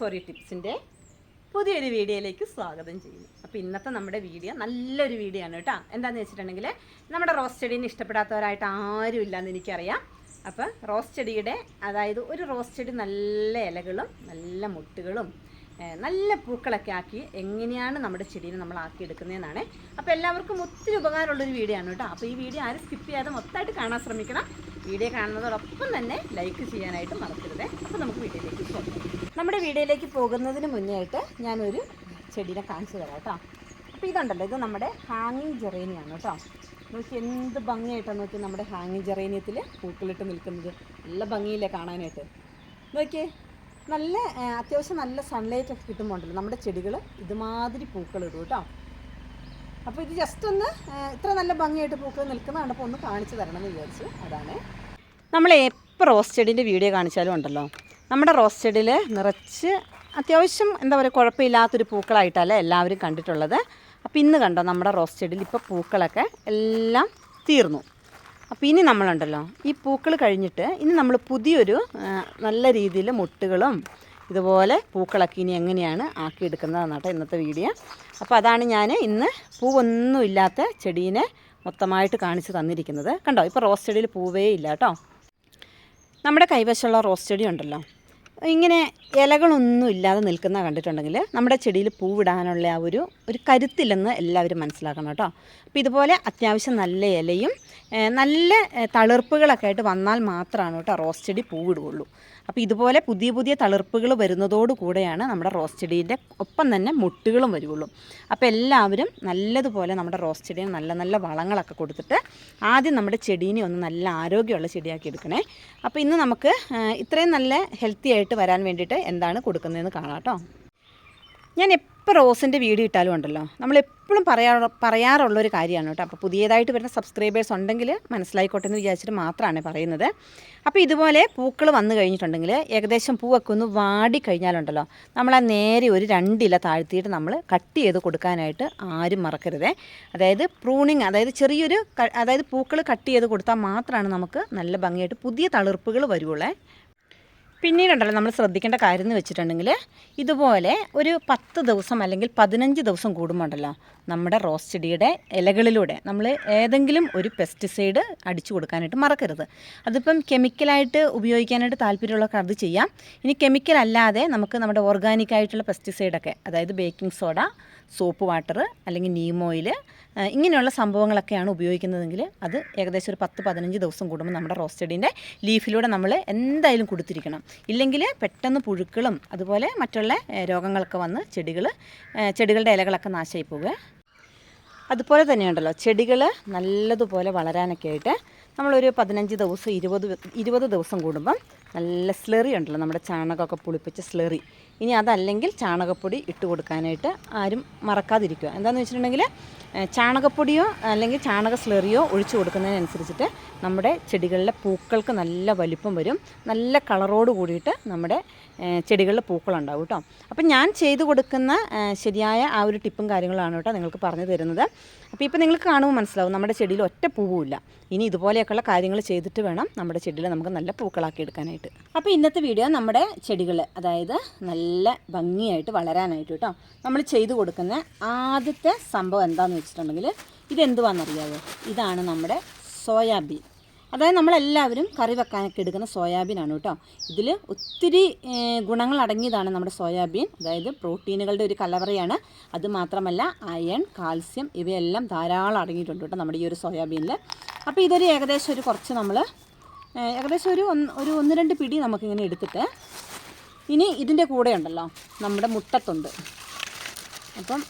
For you ടിപ്സിന്റെ പുതിയൊരു വീഡിയോയിലേക്ക് സ്വാഗതം ചെയ്യുന്നു. അപ്പോൾ ഇന്നത്തെ നമ്മുടെ വീഡിയോ നല്ലൊരു വീഡിയോ ആണ് കേട്ടോ. എന്താണെന്ന് വെച്ചിട്ടുണ്ടെങ്കിൽ നമ്മുടെ റോസ് ചെടീനെ ഇഷ്ടപ്പെടാത്തവരായിട്ട് ആരും ഇല്ലയെന്ന് എനിക്കറിയാം. അപ്പോൾ റോസ് ചെടിയുടെ അതായത് ഒരു റോസ് ചെടി നല്ല ഇലകളും നല്ല മുട്ടുകളും നല്ല പൂക്കളൊക്കെ ആക്കി എങ്ങനെയാണ് നമ്മുടെ ചെടീനെ നമ്മൾ ആക്കിയെടുക്കുന്നതെന്നാണ്. അപ്പോൾ എല്ലാവർക്കും ഒത്തിരി ഉപകാരമുള്ളൊരു വീഡിയോ ആണ് കേട്ടോ. അപ്പോൾ ഈ വീഡിയോ ആരും സ്കിപ്പ് ചെയ്യാതെ മൊത്തമായിട്ട് കാണാൻ ശ്രമിക്കണം. വീഡിയോ കാണുന്നതോടൊപ്പം തന്നെ ലൈക്ക് ചെയ്യാനായിട്ട് മറക്കരുത്. അപ്പോൾ നമുക്ക് വീഡിയോയിലേക്ക് പോകാം നമ്മുടെ വീഡിയോയിലേക്ക് പോകുന്നതിന് മുന്നേ ആയിട്ട് ഞാനൊരു ചെടീനെ കാണിച്ചു തരാം കേട്ടോ. അപ്പോൾ ഇതുണ്ടല്ലോ ഇത് നമ്മുടെ ഹാങ്ങിങ് ജെറേനിയാണ് കേട്ടോ. നോക്കി എന്ത് ഭംഗിയായിട്ടാണ് നോക്കി നമ്മുടെ ഹാങ്ങിങ് ജെറേനിയത്തിൽ പൂക്കളിട്ട് നിൽക്കുന്നത്. നല്ല ഭംഗിയില്ലേ കാണാനായിട്ട്. നോക്കിയേ നല്ല അത്യാവശ്യം നല്ല സൺലൈറ്റ് ഒക്കെ കിട്ടുമ്പോണ്ടല്ലോ നമ്മുടെ ചെടികൾ ഇതുമാതിരി പൂക്കളിടും കേട്ടോ. അപ്പോൾ ഇത് ജസ്റ്റ് ഒന്ന് ഇത്ര നല്ല ഭംഗിയായിട്ട് പൂക്കൾ നിൽക്കുന്ന അപ്പോൾ ഒന്ന് കാണിച്ചു തരണം എന്ന് വിചാരിച്ചു. അതാണ്. നമ്മൾ എപ്പോൾ റോസ് ചെടീന്റെ വീഡിയോ കാണിച്ചാലും ഉണ്ടല്ലോ. നമ്മുടെ റോസ് ചെടിയിൽ നിറച്ച് അത്യാവശ്യം എന്താ പറയുക കുഴപ്പമില്ലാത്തൊരു പൂക്കളായിട്ടല്ലേ എല്ലാവരും കണ്ടിട്ടുള്ളത്. അപ്പോൾ ഇന്ന് കണ്ടോ നമ്മുടെ റോസ് ചെടിയിൽ ഇപ്പോൾ പൂക്കളൊക്കെ എല്ലാം തീർന്നു. അപ്പോൾ ഇനി നമ്മളുണ്ടല്ലോ. ഈ പൂക്കൾ കഴിഞ്ഞിട്ട് ഇനി നമ്മൾ പുതിയൊരു നല്ല രീതിയിൽ മുട്ടുകളും ഇതുപോലെ പൂക്കളൊക്കെ ഇനി എങ്ങനെയാണ് ആക്കിയെടുക്കുന്നതെന്നാട്ടോ ഇന്നത്തെ വീഡിയോ. അപ്പോൾ അതാണ് ഞാൻ ഇന്ന് പൂവൊന്നും ഇല്ലാത്ത ചെടീനെ മൊത്തമായിട്ട് കാണിച്ചു തന്നിരിക്കുന്നത്. കണ്ടോ? ഇപ്പോൾ റോസ് ചെടിയിൽ പൂവേ ഇല്ല കേട്ടോ. നമ്മുടെ കൈവശമുള്ള റോസ് ചെടി ഉണ്ടല്ലോ. ഇങ്ങനെ ഇലകളൊന്നും ഇല്ലാതെ നിൽക്കുന്ന കണ്ടിട്ടുണ്ടെങ്കിൽ നമ്മുടെ ചെടിയിൽ പൂവിടാനുള്ള ആ ഒരു ഒരു കരുത്തില്ലെന്ന് എല്ലാവരും മനസ്സിലാക്കണം കേട്ടോ. അപ്പോൾ ഇതുപോലെ അത്യാവശ്യം നല്ല ഇലയും നല്ല തളിർപ്പുകളൊക്കെ ആയിട്ട് വന്നാൽ മാത്രമാണ് കേട്ടോ റോസ് ചെടി പൂവിടുകയുള്ളൂ. അപ്പോൾ ഇതുപോലെ പുതിയ പുതിയ തളിർപ്പുകൾ വരുന്നതോടു കൂടെയാണ് നമ്മുടെ റോസ് ചെടീന്റെ ഒപ്പം തന്നെ മുട്ടുകളും വരുള്ളൂ അപ്പോൾ എല്ലാവരും നല്ലതുപോലെ നമ്മുടെ റോസ് ചെടീന് നല്ല നല്ല വളങ്ങളൊക്കെ കൊടുത്തിട്ട് ആദ്യം നമ്മുടെ ചെടീനെ ഒന്ന് നല്ല ആരോഗ്യമുള്ള ചെടിയാക്കി എടുക്കണേ. അപ്പോൾ ഇന്ന് നമുക്ക് ഇത്രയും നല്ല ഹെൽത്തി ആയിട്ട് വരാൻ വേണ്ടിയിട്ട് എന്താണ് കൊടുക്കുന്നതെന്ന് കാണാം കേട്ടോ. ഞാൻ എപ്പോൾ റോസിന്റെ വീഡിയോ ഇട്ടാലും ഉണ്ടല്ലോ. നമ്മൾ എപ്പോഴും പറയാ പറയാറുള്ള ഒരു കാര്യമാണ് കേട്ടോ. അപ്പോൾ പുതിയതായിട്ട് വരുന്ന സബ്സ്ക്രൈബേഴ്സ് ഉണ്ടെങ്കിൽ മനസ്സിലായിക്കോട്ടെ എന്ന് വിചാരിച്ചിട്ട് മാത്രമാണ് പറയുന്നത്. അപ്പോൾ ഇതുപോലെ പൂക്കൾ വന്നു കഴിഞ്ഞിട്ടുണ്ടെങ്കിൽ ഏകദേശം പൂവൊക്കെ ഒന്ന് വാടി കഴിഞ്ഞാലുണ്ടല്ലോ. നമ്മൾ ആ നേരെ ഒരു രണ്ടില താഴ്ത്തിയിട്ട് നമ്മൾ കട്ട് ചെയ്ത് കൊടുക്കാനായിട്ട് ആരും മറക്കരുതേ. അതായത് പ്രൂണിങ് അതായത് ചെറിയൊരു അതായത് പൂക്കൾ കട്ട് ചെയ്ത് കൊടുത്താൽ മാത്രമാണ് നമുക്ക് നല്ല ഭംഗിയായിട്ട് പുതിയ തളിർപ്പുകൾ വരുവുള്ളേ പിന്നീടുണ്ടല്ലോ നമ്മൾ ശ്രദ്ധിക്കേണ്ട കാര്യം എന്ന് വെച്ചിട്ടുണ്ടെങ്കിൽ ഇതുപോലെ ഒരു പത്ത് ദിവസം അല്ലെങ്കിൽ പതിനഞ്ച് ദിവസം കൂടുമ്പോൾ ഉണ്ടല്ലോ നമ്മുടെ റോസ് ചെടിയുടെ ഇലകളിലൂടെ നമ്മൾ ഏതെങ്കിലും ഒരു പെസ്റ്റിസൈഡ് അടിച്ചു കൊടുക്കാനായിട്ട് മറക്കരുത്. അതിപ്പം കെമിക്കലായിട്ട് ഉപയോഗിക്കാനായിട്ട് താല്പര്യമുള്ളവർക്ക് അത് ചെയ്യാം. ഇനി കെമിക്കൽ അല്ലാതെ നമുക്ക് നമ്മുടെ ഓർഗാനിക് ആയിട്ടുള്ള പെസ്റ്റിസൈഡൊക്കെ അതായത് ബേക്കിംഗ് സോഡ സോപ്പ് വാട്ടർ അല്ലെങ്കിൽ നീം ഓയിൽ ഇങ്ങനെയുള്ള സംഭവങ്ങളൊക്കെയാണ് ഉപയോഗിക്കുന്നതെങ്കിൽ അത് ഏകദേശം ഒരു പത്ത് പതിനഞ്ച് ദിവസം കൂടുമ്പോൾ നമ്മുടെ റോസ് ചെടീന്റെ ലീഫിലൂടെ നമ്മൾ എന്തായാലും കൊടുത്തിരിക്കണം. ഇല്ലെങ്കിൽ പെട്ടെന്ന് പുഴുക്കളും അതുപോലെ മറ്റുള്ള രോഗങ്ങളൊക്കെ വന്ന് ചെടികൾ ചെടികളുടെ ഇലകളൊക്കെ നാശമായി പോവുക. അതുപോലെ തന്നെയുണ്ടല്ലോ ചെടികൾ നല്ലതുപോലെ വളരാനൊക്കെ ആയിട്ട് നമ്മളൊരു പതിനഞ്ച് ദിവസം ഇരുപത് ഇരുപത് ദിവസം കൂടുമ്പം നല്ല സ്ലെറി ഉണ്ടല്ലോ നമ്മുടെ ചാണകമൊക്കെ പുളിപ്പിച്ച സ്ലെറി ഇനി അതല്ലെങ്കിൽ ചാണകപ്പൊടി ഇട്ട് കൊടുക്കാനായിട്ട് ആരും മറക്കാതിരിക്കുക. എന്താണെന്ന് വെച്ചിട്ടുണ്ടെങ്കിൽ ചാണകപ്പൊടിയോ അല്ലെങ്കിൽ ചാണക സ്ലെറിയോ ഒഴിച്ചു കൊടുക്കുന്നതിനനുസരിച്ചിട്ട് നമ്മുടെ ചെടികളിലെ പൂക്കൾക്ക് നല്ല വലിപ്പം വരും. നല്ല കളറോട് കൂടിയിട്ട് നമ്മുടെ ചെടികളിലെ പൂക്കളുണ്ടാവും കേട്ടോ. അപ്പം ഞാൻ ചെയ്തു കൊടുക്കുന്ന ശരിയായ ആ ഒരു ടിപ്പും കാര്യങ്ങളാണ് കേട്ടോ നിങ്ങൾക്ക് പറഞ്ഞു തരുന്നത്. അപ്പോൾ ഇപ്പോൾ നിങ്ങൾക്ക് കാണുമ്പോൾ മനസ്സിലാവും നമ്മുടെ ചെടിയിൽ ഒറ്റ പൂവുമില്ല. ഇനി ഇതുപോലെയൊക്കെയുള്ള കാര്യങ്ങൾ ചെയ്തിട്ട് വേണം നമ്മുടെ ചെടിയിൽ നമുക്ക് നല്ല പൂക്കളാക്കി എടുക്കാനായിട്ട്. അപ്പോൾ ഇന്നത്തെ വീഡിയോ നമ്മുടെ ചെടികൾ അതായത് നല്ല ഭംഗിയായിട്ട് വളരാനായിട്ട് കേട്ടോ നമ്മൾ ചെയ്തു കൊടുക്കുന്ന ആദ്യത്തെ സംഭവം എന്താണെന്ന് വെച്ചിട്ടുണ്ടെങ്കിൽ ഇതെന്തുവാണെന്നറിയാമോ ഇതാണ് നമ്മുടെ സോയാബീൻ. അതായത് നമ്മളെല്ലാവരും കറി വെക്കാനൊക്കെ എടുക്കുന്ന സോയാബീനാണ് കേട്ടോ ഇതിൽ ഒത്തിരി ഗുണങ്ങൾ അടങ്ങിയതാണ് നമ്മുടെ സോയാബീൻ. അതായത് പ്രോട്ടീനുകളുടെ ഒരു കലവറയാണ്. അതുമാത്രമല്ല അയൺ കാൽസ്യം ഇവയെല്ലാം ധാരാളം അടങ്ങിയിട്ടുണ്ട് കേട്ടോ നമ്മുടെ ഈ ഒരു സോയാബീനിൽ അപ്പോൾ ഇതൊരു ഏകദേശം ഒരു കുറച്ച് നമ്മൾ ഏകദേശം ഒരു ഒന്ന് ഒരു ഒന്ന് രണ്ട് പിടി നമുക്കിങ്ങനെ എടുത്തിട്ട് ഇനി ഇതിന്റെ കൂടെ ഉണ്ടല്ലോ നമ്മുടെ മുട്ടത്തൊണ്ട്. അപ്പം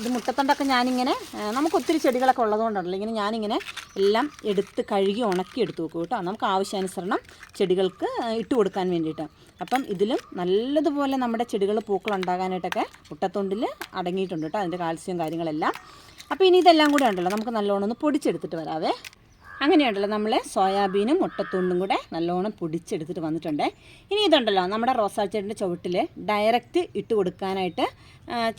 ഇത് മുട്ടത്തണ്ടൊക്കെ ഞാനിങ്ങനെ നമുക്ക് ഒത്തിരി ചെടികളൊക്കെ ഉള്ളതുകൊണ്ടല്ലോ ഇങ്ങനെ ഞാനിങ്ങനെ എല്ലാം എടുത്ത് കഴുകി ഉണക്കി എടുത്ത് വെക്കും കേട്ടോ. നമുക്ക് ആവശ്യാനുസരണം ചെടികൾക്ക് ഇട്ട് കൊടുക്കാൻ വേണ്ടിയിട്ട്. അപ്പം ഇതിലും നല്ലതുപോലെ നമ്മുടെ ചെടികൾ പൂക്കൾ ഉണ്ടാകാനായിട്ടൊക്കെ മുട്ടത്തൊണ്ടിൽ അടങ്ങിയിട്ടുണ്ട് കേട്ടോ അതിന്റെ കാൽസ്യം കാര്യങ്ങളെല്ലാം. അപ്പോൾ ഇനി ഇതെല്ലാം കൂടെ ഉണ്ടല്ലോ നമുക്ക് നല്ലോണം ഒന്ന് പൊടിച്ചെടുത്തിട്ട് വരാവേ. അങ്ങനെയുണ്ടല്ലോ നമ്മൾ സോയാബീനും മുട്ടത്തുണ്ടും കൂടെ നല്ലോണം പൊടിച്ചെടുത്തിട്ട് വന്നിട്ടുണ്ട്. ഇനി ഇതുണ്ടല്ലോ നമ്മുടെ റോസാച്ചെടിന്റെ ചുവട്ടിൽ ഡയറക്റ്റ് ഇട്ട് കൊടുക്കാനായിട്ട്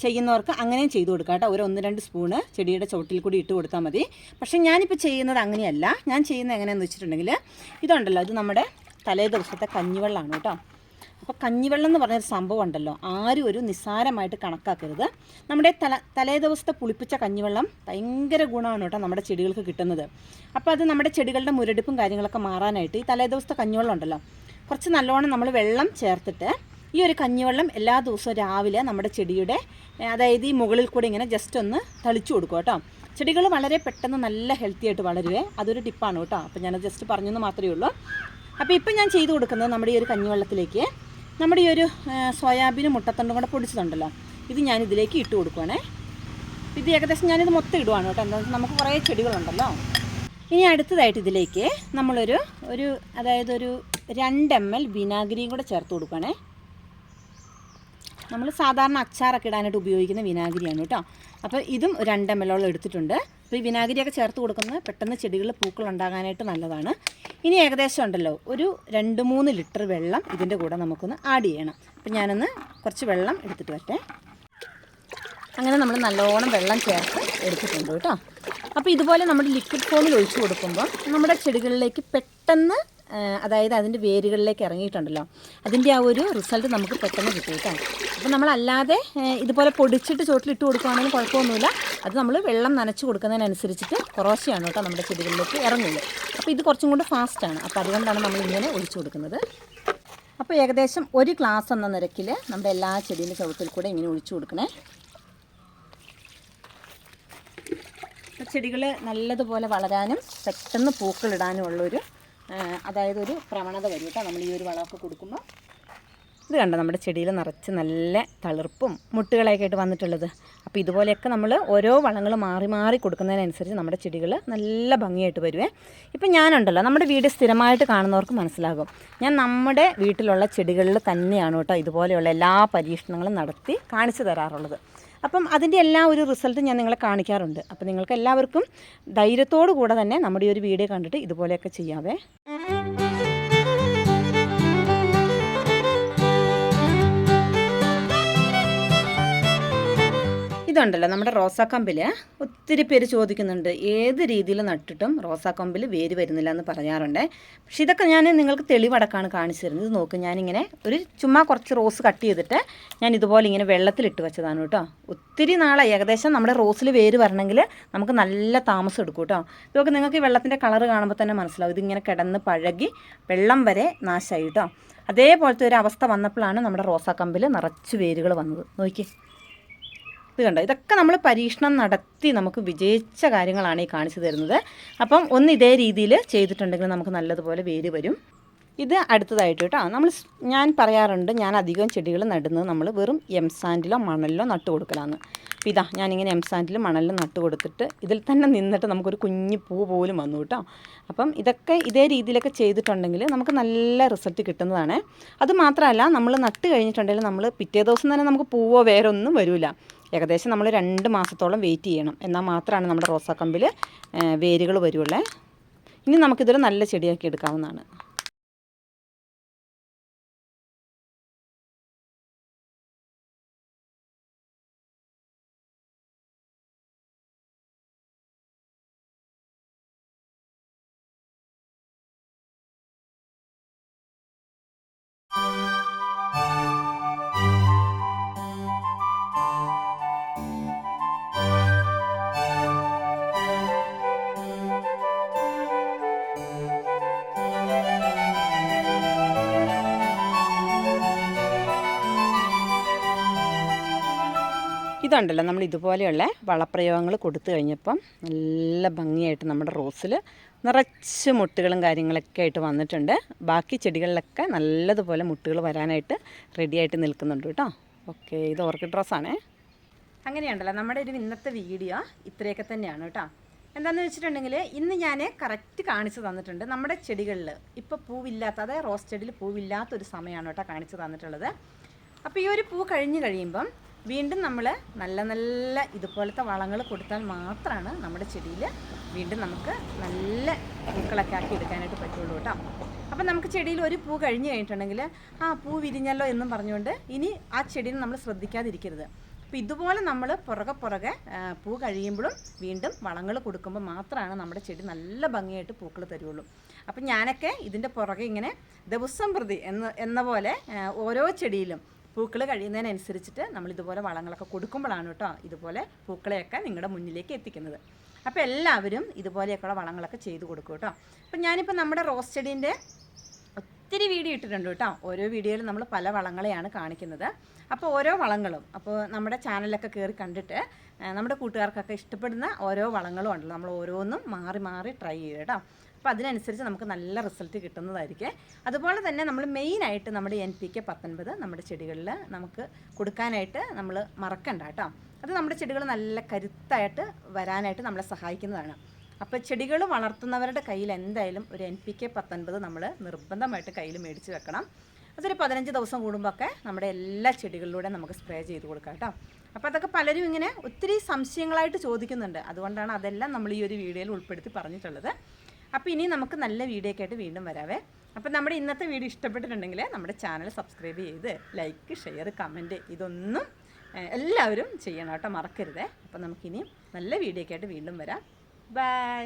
ചെയ്യുന്നവർക്ക് അങ്ങനെയും ചെയ്തു കൊടുക്കാം കേട്ടോ. ഒരു ഒന്ന് രണ്ട് സ്പൂണ് ചെടിയുടെ ചുവട്ടിൽ കൂടി ഇട്ട് കൊടുത്താൽ മതി. പക്ഷേ ഞാനിപ്പോൾ ചെയ്യുന്നത് അങ്ങനെയല്ല. ഞാൻ ചെയ്യുന്നത് എങ്ങനെയാണെന്ന് വെച്ചിട്ടുണ്ടെങ്കിൽ ഇതുണ്ടല്ലോ ഇത് നമ്മുടെ തലേ ദിവസത്തെ കഞ്ഞിവെള്ളമാണ് കേട്ടോ. അപ്പോൾ കഞ്ഞിവെള്ളം എന്ന് പറഞ്ഞൊരു സംഭവം ഉണ്ടല്ലോ. ആരും ഒരു നിസ്സാരമായിട്ട് കണക്കാക്കരുത്. നമ്മുടെ തല തലേ ദിവസത്തെ പുളിപ്പിച്ച കഞ്ഞിവെള്ളം ഭയങ്കര ഗുണമാണ് കേട്ടോ നമ്മുടെ ചെടികൾക്ക് കിട്ടുന്നത്. അപ്പോൾ അത് നമ്മുടെ ചെടികളുടെ മുരടിപ്പും കാര്യങ്ങളൊക്കെ മാറാനായിട്ട് ഈ തലേ ദിവസത്തെ കഞ്ഞിവെള്ളം ഉണ്ടല്ലോ. കുറച്ച് നല്ലോണം നമ്മൾ വെള്ളം ചേർത്തിട്ട് ഈ ഒരു കഞ്ഞിവെള്ളം എല്ലാ ദിവസവും രാവിലെ നമ്മുടെ ചെടിയുടെ അതായത് ഈ മുകളിൽ കൂടി ഇങ്ങനെ ജസ്റ്റ് ഒന്ന് തളിച്ചു കൊടുക്കും കേട്ടോ. ചെടികൾ വളരെ പെട്ടെന്ന് നല്ല ഹെൽത്തി ആയിട്ട് വളരുവേ. അതൊരു ടിപ്പാണ് കേട്ടോ. അപ്പോൾ ഞാനത് ജസ്റ്റ് പറഞ്ഞെന്ന് മാത്രമേ ഉള്ളൂ. അപ്പോൾ ഇപ്പം ഞാൻ ചെയ്തു കൊടുക്കുന്നത് നമ്മുടെ ഈ ഒരു കഞ്ഞിവെള്ളത്തിലേക്ക് നമ്മുടെ ഈ ഒരു സോയാബീനും മുട്ടത്തണ്ടും കൂടെ പൊടിച്ചതുണ്ടല്ലോ. ഇത് ഞാൻ ഇതിലേക്ക് ഇട്ട് കൊടുക്കുവാണേ. ഇത് ഏകദേശം ഞാനിത് മൊത്തം ഇടുവാണ് കേട്ടോ. എന്താ നമുക്ക് കുറേ ചെടികളുണ്ടല്ലോ. ഇനി അടുത്തതായിട്ട് ഇതിലേക്ക് നമ്മളൊരു ഒരു അതായത് ഒരു രണ്ട് എം എൽ വിനാഗിരിയും കൂടെ ചേർത്ത് കൊടുക്കുകയാണേ നമ്മൾ സാധാരണ അച്ചാറൊക്കെ ഇടാനായിട്ട് ഉപയോഗിക്കുന്ന വിനാഗിരിയാണ് കേട്ടോ. അപ്പോൾ ഇതും ഒരു രണ്ട് എം എടുത്തിട്ടുണ്ട്. അപ്പോൾ ഈ വിനാഗിരിയൊക്കെ ചേർത്ത് കൊടുക്കുന്നത് പെട്ടെന്ന് ചെടികളിൽ പൂക്കൾ ഉണ്ടാകാനായിട്ട് നല്ലതാണ്. ഇനി ഏകദേശം ഉണ്ടല്ലോ ഒരു രണ്ട് മൂന്ന് ലിറ്റർ വെള്ളം ഇതിന്റെ കൂടെ നമുക്കൊന്ന് ആഡ് ചെയ്യണം. അപ്പോൾ ഞാനൊന്ന് കുറച്ച് വെള്ളം എടുത്തിട്ട് വരട്ടെ. അങ്ങനെ നമ്മൾ നല്ലോണം വെള്ളം ചേർത്ത് എടുത്തിട്ടുണ്ട് കേട്ടോ. അപ്പോൾ ഇതുപോലെ നമ്മൾ ലിക്വിഡ് ഫോമിൽ ഒഴിച്ചു കൊടുക്കുമ്പോൾ നമ്മുടെ ചെടികളിലേക്ക് പെട്ടെന്ന് അതായത് അതിന്റെ വേരുകളിലേക്ക് ഇറങ്ങിയിട്ടുണ്ടല്ലോ. അതിന്റെ ആ ഒരു റിസൾട്ട് നമുക്ക് പെട്ടെന്ന് കിട്ടിയിട്ടാണ് കേട്ടോ. അപ്പോൾ നമ്മളല്ലാതെ ഇതുപോലെ പൊടിച്ചിട്ട് ചോട്ടിലിട്ട് കൊടുക്കുകയാണെങ്കിൽ കുഴപ്പമൊന്നുമില്ല. അത് നമ്മൾ വെള്ളം നനച്ച് കൊടുക്കുന്നതിനനുസരിച്ചിട്ട് കുറേശ്ശെയാണ് കേട്ടോ നമ്മുടെ ചെടികളിലേക്ക് ഇറങ്ങുള്ളൂ അപ്പോൾ ഇത് കുറച്ചും കൂടെ ഫാസ്റ്റാണ് അപ്പോൾ അതുകൊണ്ടാണ് നമ്മൾ ഇങ്ങനെ ഒഴിച്ചു കൊടുക്കുന്നത്. അപ്പോൾ ഏകദേശം ഒരു ഗ്ലാസ് എന്ന നിരക്കിൽ നമ്മുടെ എല്ലാ ചെടീന്റെ ചുവട്ടിൽ കൂടെ ഇങ്ങനെ ഒഴിച്ചു കൊടുക്കണേ. ചെടികൾ നല്ലതുപോലെ വളരാനും പെട്ടെന്ന് പൂക്കളിടാനും ഉള്ളൊരു അതായത് ഒരു പ്രവണത വരും കേട്ടോ. നമ്മൾ ഈ ഒരു വളമൊക്കെ കൊടുക്കുമ്പോൾ ഇത് കണ്ടോ നമ്മുടെ ചെടിയിൽ നിറച്ച് നല്ല തളിർപ്പും മുട്ടുകളൊക്കെ ആയിട്ട് വന്നിട്ടുള്ളത്. അപ്പോൾ ഇതുപോലെയൊക്കെ നമ്മൾ ഓരോ വളങ്ങൾ മാറി മാറി കൊടുക്കുന്നതിനനുസരിച്ച് നമ്മുടെ ചെടികൾ നല്ല ഭംഗിയായിട്ട് വരുവേ. ഇപ്പം ഞാനുണ്ടല്ലോ നമ്മുടെ വീട് സ്ഥിരമായിട്ട് കാണുന്നവർക്ക് മനസ്സിലാകും. ഞാൻ നമ്മുടെ വീട്ടിലുള്ള ചെടികളിൽ തന്നെയാണ് കേട്ടോ ഇതുപോലെയുള്ള എല്ലാ പരീക്ഷണങ്ങളും നടത്തി കാണിച്ചു തരാറുള്ളത്. അപ്പം അതിന്റെ എല്ലാ ഒരു റിസൾട്ടും ഞാൻ നിങ്ങളെ കാണിക്കാറുണ്ട്. അപ്പം നിങ്ങൾക്ക് എല്ലാവർക്കും ധൈര്യത്തോടു കൂടെ തന്നെ നമ്മുടെ ഈ ഒരു വീഡിയോ കണ്ടിട്ട് ഇതുപോലെയൊക്കെ ചെയ്യാവേ. ഇതുണ്ടല്ലോ നമ്മുടെ റോസാക്കമ്പിൽ ഒത്തിരി പേര് ചോദിക്കുന്നുണ്ട് ഏത് രീതിയിൽ നട്ടിട്ടും റോസാക്കമ്പിൽ വേര് വരുന്നില്ല എന്ന് പറയാറുണ്ട്. പക്ഷേ ഇതൊക്കെ ഞാൻ നിങ്ങൾക്ക് തെളിവടക്കാണ് കാണിച്ചു തരുന്നത് ഇത് നോക്ക് ഞാനിങ്ങനെ ഒരു ചുമ്മാ കുറച്ച് റോസ് കട്ട് ചെയ്തിട്ട് ഞാൻ ഇതുപോലെ ഇങ്ങനെ വെള്ളത്തിലിട്ട് വെച്ചതാണ് കേട്ടോ. ഒത്തിരി നാളായി. ഏകദേശം നമ്മുടെ റോസിൽ വേര് വരണമെങ്കിൽ നമുക്ക് നല്ല താമസം എടുക്കും കേട്ടോ. ഇതൊക്കെ നിങ്ങൾക്ക് ഈ വെള്ളത്തിന്റെ കളറ് കാണുമ്പോൾ തന്നെ മനസ്സിലാവും. ഇതിങ്ങനെ കിടന്ന് പഴകി വെള്ളം വരെ നാശമായി കേട്ടോ. അതേപോലത്തെ ഒരു അവസ്ഥ വന്നപ്പോഴാണ് നമ്മുടെ റോസാക്കമ്പിൽ നിറച്ച് വേരുകൾ വന്നത്. നോക്കി ഇത് കണ്ടോ? ഇതൊക്കെ നമ്മൾ പരീക്ഷണം നടത്തി നമുക്ക് വിജയിച്ച കാര്യങ്ങളാണ് ഈ കാണിച്ചു തരുന്നത്. അപ്പം ഒന്ന് ഇതേ രീതിയിൽ ചെയ്തിട്ടുണ്ടെങ്കിൽ നമുക്ക് നല്ലതുപോലെ വേര് വരും. ഇത് അടുത്തതായിട്ട് കേട്ടോ. നമ്മൾ ഞാൻ പറയാറുണ്ട് ഞാൻ അധികം ചെടികൾ നടുന്നത് നമ്മൾ വെറും എം സാൻഡിലോ മണലിലോ നട്ട് കൊടുക്കലാന്ന്. അപ്പോൾ ഇതാ ഞാനിങ്ങനെ എം സാൻഡിലും മണലിലും നട്ട് കൊടുത്തിട്ട് ഇതിൽ തന്നെ നിന്നിട്ട് നമുക്കൊരു കുഞ്ഞു പൂ പോലും വന്നു കേട്ടോ. അപ്പം ഇതൊക്കെ ഇതേ രീതിയിലൊക്കെ ചെയ്തിട്ടുണ്ടെങ്കിൽ നമുക്ക് നല്ല റിസൾട്ട് കിട്ടുന്നതാണ്. അത് മാത്രമല്ല നമ്മൾ നട്ട് കഴിഞ്ഞിട്ടുണ്ടെങ്കിൽ നമ്മൾ പിറ്റേ ദിവസം തന്നെ നമുക്ക് പൂവോ വേറെ ഒന്നും വരില്ല ഏകദേശം നമ്മൾ രണ്ട് മാസത്തോളം വെയിറ്റ് ചെയ്യണം. എന്നാൽ മാത്രമാണ് നമ്മുടെ റോസാക്കമ്പിൽ വേരുകൾ വരുള്ളേ. ഇനി നമുക്കിതൊരു നല്ല ചെടിയാക്കി എടുക്കാവുന്നതാണ്. ഇതുണ്ടല്ലോ നമ്മൾ ഇതുപോലെയുള്ള വളപ്രയോഗങ്ങൾ കൊടുത്തു കഴിഞ്ഞപ്പം നല്ല ഭംഗിയായിട്ട് നമ്മുടെ റോസിൽ നിറച്ച് മുട്ടുകളും കാര്യങ്ങളൊക്കെ ആയിട്ട് വന്നിട്ടുണ്ട്. ബാക്കി ചെടികളിലൊക്കെ നല്ലതുപോലെ മുട്ടുകൾ വരാനായിട്ട് റെഡിയായിട്ട് നിൽക്കുന്നുണ്ട് കേട്ടോ. ഓക്കെ ഇത് ഓർക്കിഡ് റോസാണേ അങ്ങനെയുണ്ടല്ലോ നമ്മുടെ ഒരു ഇന്നത്തെ വീഡിയോ ഇത്രയൊക്കെ തന്നെയാണ് കേട്ടോ. എന്താണെന്ന് വെച്ചിട്ടുണ്ടെങ്കിൽ ഇന്ന് ഞാൻ കറക്റ്റ് കാണിച്ചു തന്നിട്ടുണ്ട് നമ്മുടെ ചെടികളിൽ ഇപ്പോൾ പൂവില്ലാത്ത അതായത് റോസ് ചെടിയിൽ പൂവില്ലാത്തൊരു സമയമാണ് കേട്ടോ കാണിച്ചു തന്നിട്ടുള്ളത്. അപ്പോൾ ഈ ഒരു പൂ കഴിഞ്ഞ് കഴിയുമ്പം വീണ്ടും നമ്മൾ നല്ല നല്ല ഇതുപോലത്തെ വളങ്ങൾ കൊടുത്താൽ മാത്രമാണ് നമ്മുടെ ചെടിയിൽ വീണ്ടും നമുക്ക് നല്ല പൂക്കളൊക്കെ ആക്കി എടുക്കാനായിട്ട് പറ്റുള്ളൂ കേട്ടോ. അപ്പം നമുക്ക് ചെടിയിൽ ഒരു പൂ കഴിഞ്ഞ് കഴിഞ്ഞിട്ടുണ്ടെങ്കിൽ ആ പൂ വിരിഞ്ഞല്ലോ എന്നും പറഞ്ഞുകൊണ്ട് ഇനി ആ ചെടീനെ നമ്മൾ ശ്രദ്ധിക്കാതിരിക്കരുത്. അപ്പോൾ ഇതുപോലെ നമ്മൾ പുറകെ പുറകെ പൂ കഴിയുമ്പോഴും വീണ്ടും വളങ്ങൾ കൊടുക്കുമ്പോൾ മാത്രമാണ് നമ്മുടെ ചെടി നല്ല ഭംഗിയായിട്ട് പൂക്കൾ തരുള്ളൂ. അപ്പം ഞാനൊക്കെ ഇതിന്റെ പുറകെ ഇങ്ങനെ ദിവസം പ്രതി എന്ന എന്ന പോലെ ഓരോ ചെടിയിലും പൂക്കൾ കഴിയുന്നതിനനുസരിച്ചിട്ട് നമ്മൾ ഇതുപോലെ വളങ്ങളൊക്കെ കൊടുക്കുമ്പോഴാണ് കേട്ടോ ഇതുപോലെ പൂക്കളെയൊക്കെ നിങ്ങളുടെ മുന്നിലേക്ക് എത്തിക്കുന്നത്. അപ്പോൾ എല്ലാവരും ഇതുപോലെയൊക്കെയുള്ള വളങ്ങളൊക്കെ ചെയ്ത് കൊടുക്കും കേട്ടോ. അപ്പം ഞാനിപ്പോൾ നമ്മുടെ റോസ് ചെടീന്റെ ഒത്തിരി വീഡിയോ ഇട്ടിട്ടുണ്ട് കേട്ടോ. ഓരോ വീഡിയോയിലും നമ്മൾ പല വളങ്ങളെയാണ് കാണിക്കുന്നത്. അപ്പോൾ ഓരോ വളങ്ങളും അപ്പോൾ നമ്മുടെ ചാനലൊക്കെ കയറി കണ്ടിട്ട് നമ്മുടെ കൂട്ടുകാർക്കൊക്കെ ഇഷ്ടപ്പെടുന്ന ഓരോ വളങ്ങളും ഉണ്ടല്ലോ. നമ്മൾ ഓരോന്നും മാറി മാറി ട്രൈ ചെയ്യുക കേട്ടോ. അപ്പോൾ അതിനനുസരിച്ച് നമുക്ക് നല്ല റിസൾട്ട് കിട്ടുന്നതായിരിക്കും. അതുപോലെ തന്നെ നമ്മൾ മെയിനായിട്ട് നമ്മുടെ എൻ പി കെ പത്തൊൻപത് നമ്മുടെ ചെടികളിൽ നമുക്ക് കൊടുക്കാനായിട്ട് നമ്മൾ മറക്കണ്ട കേട്ടോ. അത് നമ്മുടെ ചെടികൾ നല്ല കരുത്തായിട്ട് വരാനായിട്ട് നമ്മളെ സഹായിക്കുന്നതാണ്. അപ്പോൾ ചെടികൾ വളർത്തുന്നവരുടെ കയ്യിൽ എന്തായാലും ഒരു എൻ പി കെ പത്തൊൻപത് നമ്മൾ നിർബന്ധമായിട്ട് കയ്യിൽ മേടിച്ച് വെക്കണം. അതൊരു പതിനഞ്ച് ദിവസം കൂടുമ്പോഴൊക്കെ നമ്മുടെ എല്ലാ ചെടികളിലൂടെ നമുക്ക് സ്പ്രേ ചെയ്ത് കൊടുക്കാം കേട്ടോ. അപ്പോൾ അതൊക്കെ പലരും ഇങ്ങനെ ഒത്തിരി സംശയങ്ങളായിട്ട് ചോദിക്കുന്നുണ്ട്. അതുകൊണ്ടാണ് അതെല്ലാം നമ്മൾ ഈ ഒരു വീഡിയോയിൽ ഉൾപ്പെടുത്തി പറഞ്ഞിട്ടുള്ളത്. അപ്പോൾ ഇനി നമുക്ക് നല്ല വീഡിയോ ഒക്കെ ആയിട്ട് വീണ്ടും വരാവേ. അപ്പോൾ നമ്മുടെ ഇന്നത്തെ വീഡിയോ ഇഷ്ടപ്പെട്ടിട്ടുണ്ടെങ്കിൽ നമ്മുടെ ചാനൽ സബ്സ്ക്രൈബ് ചെയ്ത് ലൈക്ക് ഷെയർ കമന്റ് ഇതൊന്നും എല്ലാവരും ചെയ്യണം കേട്ടോ മറക്കരുതേ. അപ്പോൾ നമുക്കിനിയും നല്ല വീഡിയോ ഒക്കെ ആയിട്ട് വീണ്ടും വരാം. ബൈ